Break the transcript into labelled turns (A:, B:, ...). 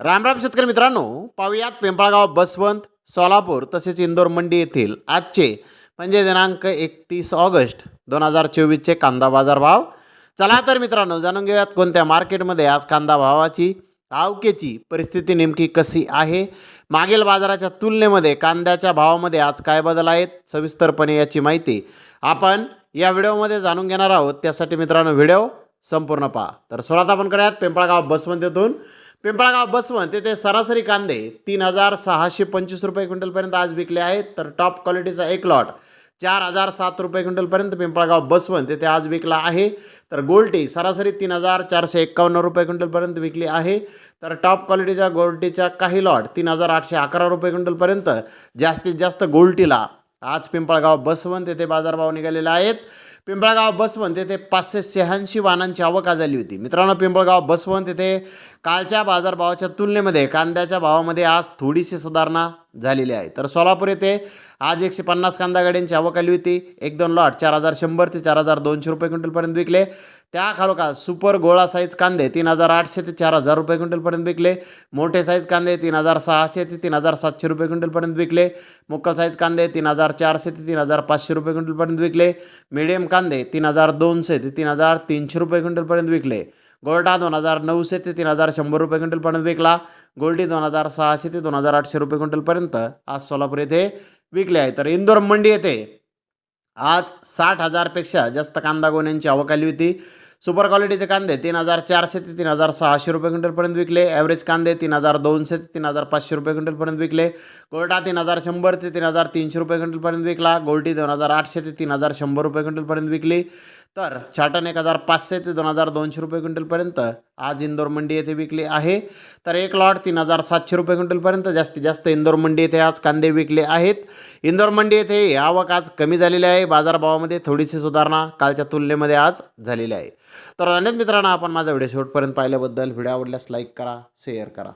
A: रामराम शेतकरी मित्रांनो पाहुयात पिंपळगाव बसवंत सोलापूर तसेच इंदोर मंडी येथील आजचे म्हणजे दिनांक एकतीस ऑगस्ट दोन हजार चोवीसचे कांदा बाजार भाव. चला तर मित्रांनो जाणून घेऊयात कोणत्या मार्केटमध्ये आज कांदा भावाची आवकेची परिस्थिती नेमकी कशी आहे? मागील बाजाराच्या तुलनेमध्ये कांद्याच्या भावामध्ये आज काय बदल आहेत? सविस्तरपणे याची माहिती आपण या व्हिडिओमध्ये जाणून घेणार आहोत. त्यासाठी मित्रांनो व्हिडिओ संपूर्ण पहा. तर सुरुवात आपण करूयात पिंपळगाव बसवंत येथून. पिंपळगाव बसवंत येथे सरासरी कांदे तीन हजार सहाशे पंचवीस रुपये क्विंटलपर्यंत आज विकले आहेत. तर टॉप क्वालिटीचा एक लॉट चार हजार सात रुपये क्विंटलपर्यंत पिंपळगाव बसवंत येथे आज विकला आहे. तर गोल्टी सरासरी तीन हजार चारशे एक्कावन्न रुपये क्विंटलपर्यंत विकली आहे. तर टॉप क्वालिटीच्या गोल्टीच्या काही लॉट तीन हजार आठशे अकरा रुपये क्विंटलपर्यंत जास्तीत जास्त गोल्टीला आज पिंपळगाव बसवंत येथे बाजारभाव निघालेले आहेत पिंपळगाव बसवंत येथे पाचशे शहाऐंशी वाहनांची आवक झाली होती. मित्रांनो पिंपळगाव बसवंत येथे कालच्या बाजारभावाच्या तुलनेमध्ये कांद्याच्या भावामध्ये आज थोडीशी सुधारणा झालेली आहे. तर सोलापूर येथे आज एकशे पन्नास कांदा गाड्यांची आवक आली होती. एक दोन लॉट चार हजार शंभर ते चार हजार दोनशे रुपये क्विंटलपर्यंत विकले. त्या खालोखाल सुपर गोळा साईज कांदे तीन हजार आठशे ते चार हजार रुपये क्विंटलपर्यंत विकले. मोठे साईज कांदे तीन हजार सहाशे ते तीन हजार सातशे रुपये क्विंटलपर्यंत विकले. मुक्कल साईज कांदे तीन हजार चारशे ते तीन हजार पाचशे रुपये क्विंटलपर्यंत विकले. मिडियम कांदे तीन हजार दोनशे ते तीन हजार तीनशे रुपये क्विंटलपर्यंत विकले. गोल्डा दोन हजार नऊशे ते तीन हजार शंभर रुपये क्विंटलपर्यंत विकला. गोल्डी दोन हजार सहाशे ते दोन हजार आठशे रुपये क्विंटलपर्यंत आज सोलापूर येथे विकले आहे. तर इंदोर मंडी येथे आज साठ हजारपेक्षा जास्त कांदा गोण्यांची आवक आली होती. सुपर क्वालिटीचे कांदे तीन हजार चारशे ते तीन हजार सहाशे रुपये क्विंटलपर्यंत विकले. ॲव्हरेज कांदे तीन हजार दोनशे ते तीन हजार पाचशे रुपये क्विंटलपर्यंत विकले. गोल्डा तीन हजार शंभर ते तीन हजार तीनशे रुपये क्विंटलपर्यंत विकला. गोल्डी दोन हजार आठशे ते तीन हजार शंभर रुपये क्विंटलपर्यंत विकली. तर छाटण एक हजार पाचशे ते दोन हजार दोनशे रुपये क्विंटलपर्यंत आज इंदोर मंडी येथे विकली आहे. तर एक लॉट तीन हजार सातशे रुपये क्विंटलपर्यंत जास्तीत जास्त इंदोर मंडी येथे आज कांदे विकले आहेत. इंदोर मंडी येथे आवक आज कमी झालेली आहे. बाजारभावामध्ये थोडीशी सुधारणा कालच्या तुलनेमध्ये आज झालेली आहे. तर अनेक मित्रांनो आपण माझा व्हिडिओ शेवटपर्यंत पाहिल्याबद्दल. व्हिडिओ आवडल्यास लाईक करा शेअर करा.